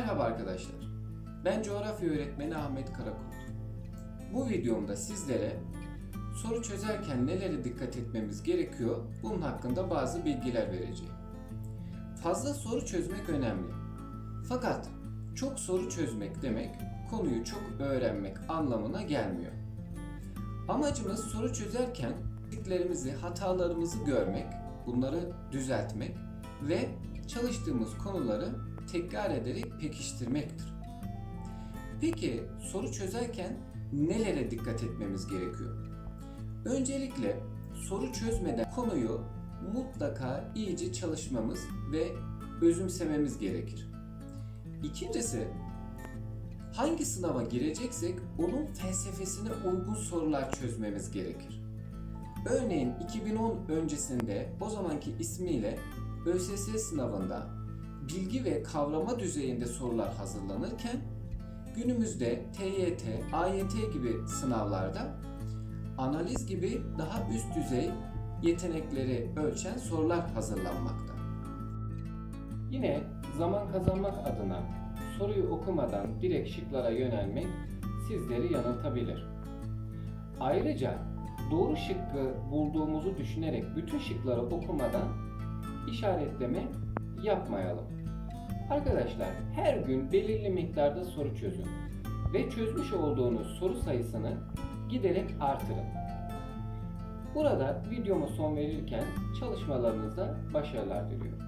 Merhaba arkadaşlar. Ben coğrafya öğretmeni Ahmet Karakurt. Bu videomda sizlere soru çözerken nelere dikkat etmemiz gerekiyor bunun hakkında bazı bilgiler vereceğim. Fazla soru çözmek önemli. Fakat çok soru çözmek demek konuyu çok öğrenmek anlamına gelmiyor. Amacımız soru çözerken eksiklerimizi, hatalarımızı görmek, bunları düzeltmek ve çalıştığımız konuları tekrar ederek pekiştirmektir. Peki soru çözerken nelere dikkat etmemiz gerekiyor? Öncelikle soru çözmeden konuyu mutlaka iyice çalışmamız ve özümsememiz gerekir. İkincisi hangi sınava gireceksek onun felsefesine uygun sorular çözmemiz gerekir. Örneğin 2010 öncesinde o zamanki ismiyle ÖSS sınavında bilgi ve kavrama düzeyinde sorular hazırlanırken günümüzde TYT, AYT gibi sınavlarda analiz gibi daha üst düzey yetenekleri ölçen sorular hazırlanmakta. Yine zaman kazanmak adına soruyu okumadan direkt şıklara yönelmek sizleri yanıltabilir. Ayrıca doğru şıkkı bulduğumuzu düşünerek bütün şıkları okumadan işaretleme yapmayalım. Arkadaşlar her gün belirli miktarda soru çözün ve çözmüş olduğunuz soru sayısını giderek artırın. Burada videoma son verirken çalışmalarınızda başarılar diliyorum.